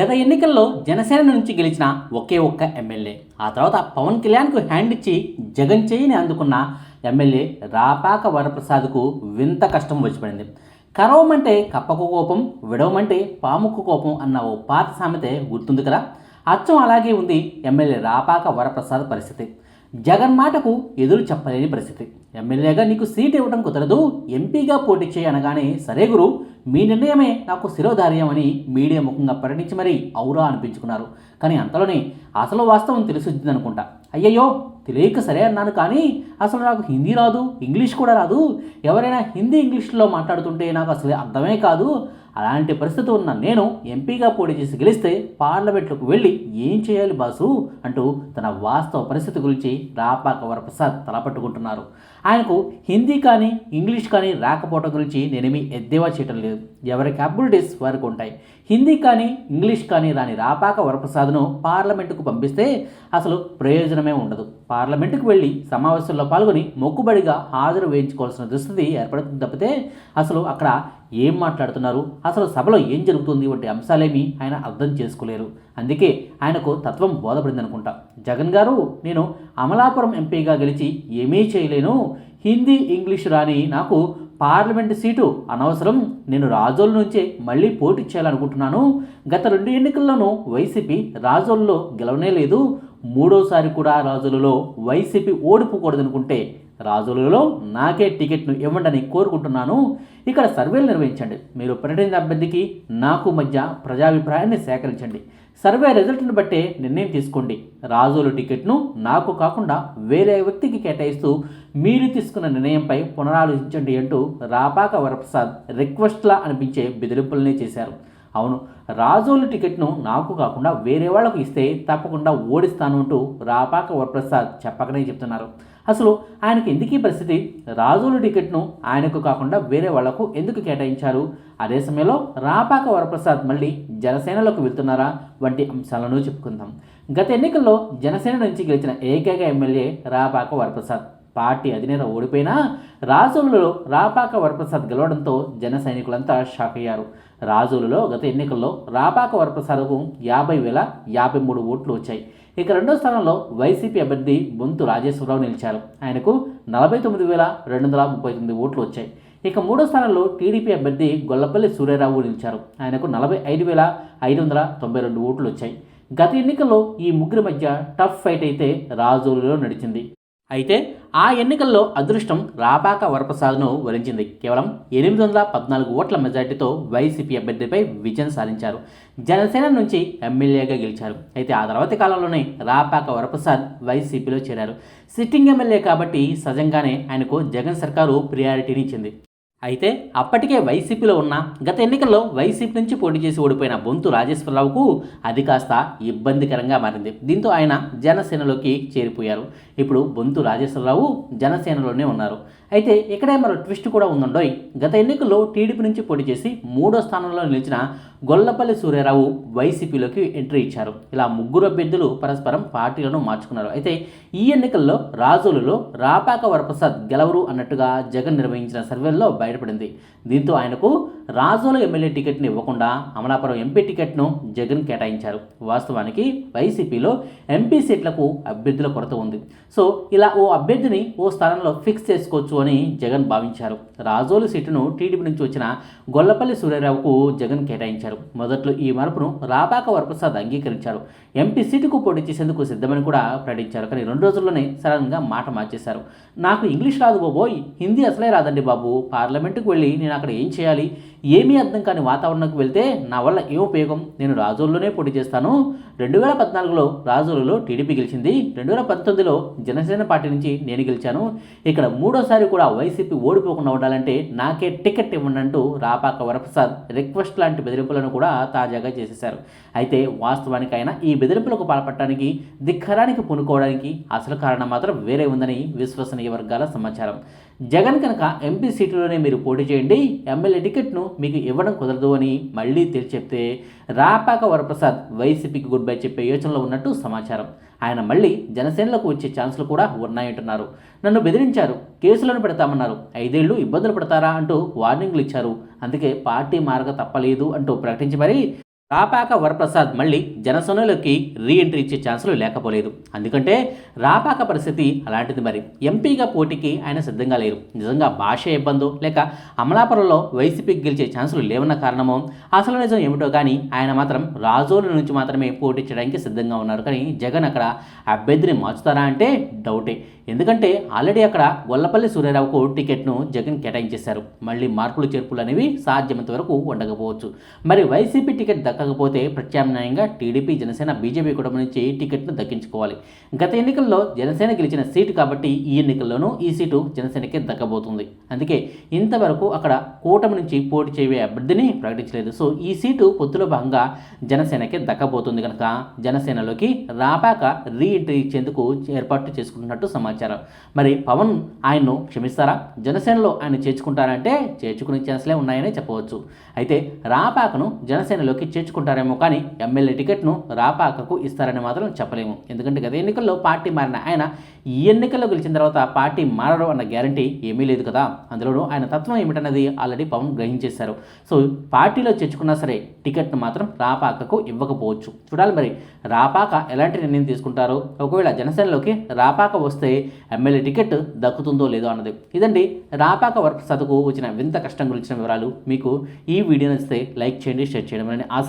గత ఎన్నికల్లో జనసేన నుంచి గెలిచిన ఒకే ఒక్క ఎమ్మెల్యే. ఆ తర్వాత పవన్ కళ్యాణ్కు హ్యాండ్ ఇచ్చి జగన్ చేయిని అందుకున్న ఎమ్మెల్యే రాపాక వరప్రసాద్కు వింత కష్టం వచ్చిపడింది. కరవమంటే కప్పకు కోపం విడవమంటే పాముకు కోపం అన్న ఓ పాత సామెత గుర్తుంది కదా? అచ్చం అలాగే ఉంది ఎమ్మెల్యే రాపాక వరప్రసాద్ పరిస్థితి. జగన్ మాటకు ఎదురు చెప్పలేని పరిస్థితి. ఎమ్మెల్యేగా నీకు సీట్ ఇవ్వడం కుదరదు ఎంపీగా పోటీ చేయనగానే సరే గురు మీ నిర్ణయమే నాకు శిరోధార్యం అని మీడియా ముఖంగా ప్రకటించి మరీ ఔరా అనిపించుకున్నారు. కానీ అంతలోనే అసలు వాస్తవం తెలిసి అనుకుంటా అయ్యయ్యో తెలియక సరే అన్నాను కానీ అసలు నాకు హిందీ రాదు ఇంగ్లీష్ కూడా రాదు. ఎవరైనా హిందీ ఇంగ్లీష్లో మాట్లాడుతుంటే నాకు అసలు అర్థమే కాదు. అలాంటి పరిస్థితి ఉన్న నేను ఎంపీగా పోటీ చేసి గెలిస్తే పార్లమెంట్లోకి వెళ్ళి ఏం చేయాలి బాసు అంటూ తన వాస్తవ పరిస్థితి గురించి రాపాక వరప్రసాద్ తలపట్టుకుంటున్నారు ఆయనకు హిందీ కానీ ఇంగ్లీష్ కానీ రాకపోవడం గురించి నేనేమీ ఎద్దేవా చేయటం లేదు. ఎవరి క్యాపబిలిటీస్ వారికి ఉంటాయి. హిందీ కానీ ఇంగ్లీష్ కానీ రాని రాపాక వరప్రసాద్ను పార్లమెంటుకు పంపిస్తే అసలు ప్రయోజనమే ఉండదు. పార్లమెంటుకు వెళ్ళి సమావేశంలో పాల్గొని మొక్కుబడిగా హాజరు వేయించుకోవాల్సిన దుస్థితి ఏర్పడుతుంది తప్పితే అసలు అక్కడ ఏం మాట్లాడుతున్నారు? అసలు సభలో ఏం జరుగుతుంది? వంటి అంశాలేమీ ఆయన అర్థం చేసుకోలేరు. అందుకే ఆయనకు తత్వం బోధపడింది అనుకుంటా జగన్ గారు నేను అమలాపురం ఎంపీగా గెలిచి ఏమీ చేయలేను. హిందీ ఇంగ్లీష్ రాని నాకు పార్లమెంటు సీటు అనవసరం. నేను రాజోల నుంచే మళ్ళీ పోటీ చేయాలనుకుంటున్నాను. గత రెండు ఎన్నికల్లోనూ వైసీపీ రాజోల్లో గెలవనే లేదు. మూడోసారి కూడా రాజులలో వైసీపీ ఓడిపోకూడదనుకుంటే రాజులలో నాకే టికెట్ను ఇవ్వండి కోరుకుంటున్నాను. ఇక్కడ సర్వేలు నిర్వహించండి. మీరు ప్రకటించిన అభ్యర్థికి నాకు మధ్య ప్రజాభిప్రాయాన్ని సేకరించండి. సర్వే రిజల్ట్ను బట్టే నిర్ణయం తీసుకోండి. రాజుల టికెట్ను నాకు కాకుండా వేరే వ్యక్తికి కేటాయిస్తూ మీరు తీసుకున్న నిర్ణయంపై పునరాలోచించండి అంటూ రాపాక వరప్రసాద్ రిక్వెస్ట్లా అనిపించే బెదిరింపులనే చేశారు. అవును రాజోలు టికెట్ను నాకు కాకుండా వేరే వాళ్ళకు ఇస్తే తప్పకుండా ఓడిస్తాను అంటూ రాపాక వరప్రసాద్ చెప్పకనే చెప్తున్నారు. అసలు ఆయనకు ఎందుకు ఈ పరిస్థితి? రాజోలు టికెట్ను ఆయనకు కాకుండా వేరే వాళ్ళకు ఎందుకు కేటాయించారు? అదే సమయంలో రాపాక వరప్రసాద్ మళ్ళీ జనసేనలోకి వెళ్తున్నారా? వంటి అంశాలను చెప్పుకుందాం. గత ఎన్నికల్లో జనసేన నుంచి గెలిచిన ఏకైక ఎమ్మెల్యే రాపాక వరప్రసాద్. పార్టీ అధినేత ఓడిపోయినా రాజోలులో రాపాక వరప్రసాద్ గెలవడంతో జన సైనికులంతా షాక్ అయ్యారు. రాజోలులో గత ఎన్నికల్లో రాపాక వరప్రసాద్కు యాభై వేల యాభై మూడు ఓట్లు వచ్చాయి. ఇక రెండో స్థానంలో వైసీపీ అభ్యర్థి బొంతు రాజేశ్వరరావు నిలిచారు. ఆయనకు నలభై తొమ్మిది వేల రెండు వందల ముప్పై తొమ్మిది ఓట్లు వచ్చాయి. ఇక మూడో స్థానంలో టీడీపీ అభ్యర్థి గొల్లపల్లి సూర్యరావు నిలిచారు. ఆయనకు నలభై ఐదు వేల ఐదు వందల తొంభై రెండు ఓట్లు వచ్చాయి. గత ఎన్నికల్లో ఈ ముగ్గురి మధ్య టఫ్ ఫైట్ అయితే రాజోలులో నడిచింది. అయితే ఆ ఎన్నికల్లో అదృష్టం రాపాక వరప్రసాద్ను వరించింది. కేవలం ఎనిమిది వందల పద్నాలుగు ఓట్ల మెజార్టీతో వైసీపీ అభ్యర్థిపై విజయం సాధించారు. జనసేన నుంచి ఎమ్మెల్యేగా గెలిచారు. అయితే ఆ తర్వాతి కాలంలోనే రాపాక వరప్రసాద్ వైసీపీలో చేరారు. సిట్టింగ్ ఎమ్మెల్యే కాబట్టి సహజంగానే ఆయనకు జగన్ సర్కారు ప్రియారిటీని ఇచ్చింది. అయితే అప్పటికే వైసీపీలో ఉన్న గత ఎన్నికల్లో వైసీపీ నుంచి పోటీ చేసి ఓడిపోయిన బొంతు రాజేశ్వరరావుకు అది కాస్త ఇబ్బందికరంగా మారింది. దీంతో ఆయన జనసేనలోకి చేరిపోయారు. ఇప్పుడు బొంతు రాజేశ్వరరావు జనసేనలోనే ఉన్నారు. అయితే ఇక్కడే మరో ట్విస్ట్ కూడా ఉందండోయ్. గత ఎన్నికల్లో టీడీపీ నుంచి పోటీ చేసి మూడో స్థానంలో నిలిచిన గొల్లపల్లి సూర్యారావు వైసీపీలోకి ఎంట్రీ ఇచ్చారు. ఇలా ముగ్గురు అభ్యర్థులు పరస్పరం పార్టీలను మార్చుకున్నారు. అయితే ఈ ఎన్నికల్లో రాజులలో రాపాక వరప్రసాద్ గెలవరు అన్నట్టుగా జగన్ నిర్వహించిన సర్వేల్లో బయటపడింది. దీంతో ఆయనకు రాజోలు ఎమ్మెల్యే టికెట్ని ఇవ్వకుండా అమలాపురం ఎంపీ టికెట్ను జగన్ కేటాయించారు. వాస్తవానికి వైసీపీలో ఎంపీ సీట్లకు అభ్యర్థుల కొరత ఉంది. సో ఇలా ఓ అభ్యర్థిని ఓ స్థానంలో ఫిక్స్ చేసుకోవచ్చు అని జగన్ భావించారు. రాజోలు సీటును టీడీపీ నుంచి వచ్చిన గొల్లపల్లి సూర్యారావుకు జగన్ కేటాయించారు. మొదట్లో ఈ మార్పును రాపాక వరప్రసాద్ అంగీకరించారు. ఎంపీ సీటుకు పోటీ చేసేందుకు సిద్ధమని కూడా ప్రకటించారు. కానీ రెండు రోజుల్లోనే సడన్గా మాట మార్చేశారు. నాకు ఇంగ్లీష్ రాదు బాబోయ్. హిందీ అసలే రాదండి బాబు. పార్లమెంటుకు వెళ్ళి నేను అక్కడ ఏం చేయాలి? ఏమీ అర్థం కాని వాతావరణంకి వెళ్తే నా వల్ల ఏ ఉపయోగం? నేను రాజోల్లోనే పోటీ చేస్తాను. రెండు వేల పద్నాలుగులో రాజోలులో టీడీపీ గెలిచింది. రెండు వేల పంతొమ్మిదిలో జనసేన పార్టీ నుంచి నేను గెలిచాను. ఇక్కడ మూడోసారి కూడా వైసీపీ ఓడిపోకుండా ఉండాలంటే నాకే టికెట్ ఇవ్వండి అంటూ రాపాక వరప్రసాద్ రిక్వెస్ట్ లాంటి బెదిరింపులను కూడా తాజాగా చేసేశారు. అయితే వాస్తవానికి ఈ బెదిరింపులకు పాల్పడటానికి ధిక్కరానికి పూనుకోవడానికి అసలు కారణం మాత్రం వేరే ఉందని విశ్వసనీయ వర్గాల సమాచారం. జగన్ కనుక ఎంపీ సీటులోనే మీరు పోటీ చేయండి. ఎమ్మెల్యే టికెట్ను మీకు ఇవ్వడం కుదరదు అని మళ్ళీ తేల్చి చెప్తే రాపాక వరప్రసాద్ వైసీపీకి గుడ్ బై చెప్పే యోచనలో ఉన్నట్టు సమాచారం. ఆయన మళ్ళీ జనసేనలకు వచ్చే ఛాన్సులు కూడా ఉన్నాయంటున్నారు. నన్ను బెదిరించారు కేసులను పెడతామన్నారు. ఐదేళ్ళు ఇబ్బందులు పడతారా అంటూ వార్నింగ్లు ఇచ్చారు. అందుకే పార్టీ మార్గ తప్పలేదు అంటూ ప్రకటించి మరీ రాపాక వరప్రసాద్ మళ్ళీ జనసేనలోకి రీ ఎంట్రీ ఇచ్చే ఛాన్సులు లేకపోలేదు. ఎందుకంటే రాపాక పరిస్థితి అలాంటిది మరి. ఎంపీగా పోటీకి ఆయన సిద్ధంగా లేరు. నిజంగా భాష ఇబ్బందో లేక అమలాపురంలో వైసీపీకి గెలిచే ఛాన్సులు లేవన్న కారణమో అసలు నిజం ఏమిటో కానీ ఆయన మాత్రం రాజోలు నుంచి మాత్రమే పోటీ చేయడానికి సిద్ధంగా ఉన్నారు. కానీ జగన్ అక్కడ అభ్యర్థిని మార్చుతారా అంటే డౌటే ఎందుకంటే ఆల్రెడీ అక్కడ గొల్లపల్లి సూర్యారావుకు టికెట్ను జగన్ కేటాయించేశారు. మళ్ళీ మార్పులు చేర్పులు అనేవి సాధ్యమంత వరకు ఉండకపోవచ్చు. మరి వైసీపీ టికెట్ దక్కకపోతే ప్రత్యామ్నాయంగా టీడీపీ జనసేన బీజేపీ కుటుంబం నుంచి టికెట్ను దక్కించుకోవాలి. గత ఎన్నికల్లో జనసేన గెలిచిన సీటు కాబట్టి ఈ ఎన్నికల్లోనూ ఈ సీటు జనసేనకే దక్కబోతుంది. అందుకే ఇంతవరకు అక్కడ కూటమి నుంచి పోటీ చేయే అభ్యర్థిని ప్రకటించలేదు. సో ఈ సీటు పొత్తులో భాగంగా జనసేనకే దక్కబోతుంది కనుక జనసేనలోకి రాపాక రీ ఎంట్రీ ఇచ్చేందుకు ఏర్పాట్లు చేసుకుంటున్నట్టు సమాచారం. మరి పవన్ ఆయన్ను క్షమిస్తారా? జనసేనలో ఆయన చేర్చుకుంటారంటే చేర్చుకునే ఛాన్స్లే ఉన్నాయని చెప్పవచ్చు. అయితే రాపాకను జనసేనలోకి చేర్చుకుంటారేమో కానీ ఎమ్మెల్యే టికెట్ను రాపాకకు ఇస్తారని మాత్రం చెప్పలేము. ఎందుకంటే గత ఎన్నికల్లో పార్టీ మారిన ఆయన ఈ ఎన్నికల్లో గెలిచిన తర్వాత పార్టీ మారడం అన్న గ్యారంటీ ఏమీ లేదు కదా. అందులోనూ ఆయన తత్వం ఏమిటన్నది ఆల్రెడీ పవన్ గ్రహించేశారు. సో పార్టీలో చేర్చుకున్నా సరే టికెట్ను మాత్రం రాపాకకు ఇవ్వకపోవచ్చు. చూడాలి మరి రాపాక ఎలాంటి నిర్ణయం తీసుకుంటారో? ఒకవేళ జనసేనలోకి రాపాక వస్తే ఎమ్మెల్యే టికెట్ దక్కుతుందో లేదో అన్నది. ఇదండి రాపాక వర్క్ సదుకు వచ్చిన వింత కష్టం గురించిన వివరాలు. మీకు ఈ వీడియో నచ్చితే లైక్ చేయండి షేర్ చేయడం. అని ఆశ